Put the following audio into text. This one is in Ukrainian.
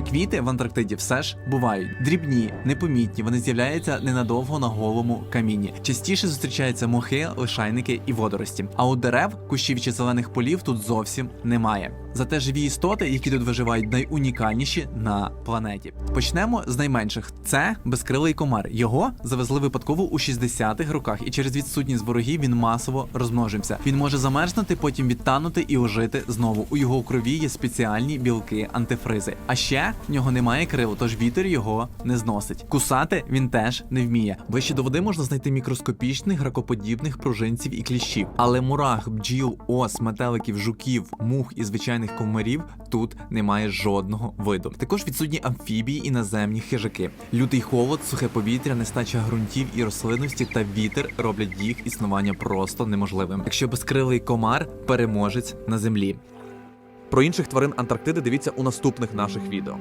Квіти в Антарктиді все ж бувають дрібні, непомітні. Вони з'являються ненадовго на голому камінні. Частіше зустрічаються мохи, лишайники і водорості. А у дерев, кущів чи зелених полів тут зовсім немає. Зате живі істоти, які тут виживають, найунікальніші на планеті. Почнемо з найменших. Це безкрилий комар. Його завезли випадково у 60-х роках, і через відсутність ворогів він масово розмножився. Він може замерзнути, потім відтанути і ожити знову. У його крові є спеціальні білки антифризи. А ще в нього немає крил, тож вітер його не зносить. Кусати він теж не вміє. Вище до води можна знайти мікроскопічних гракоподібних пружинців і кліщів. Але мурах, бджіл, ос, метеликів, жуків, мух і звичайних комарів тут немає жодного виду. Також відсутні амфібії і наземні хижаки. Лютий холод, сухе повітря, нестача ґрунтів і рослинності та вітер роблять їх існування просто неможливим. Якщо безкрилий комар переможець на землі. Про інших тварин Антарктиди дивіться у наступних наших відео.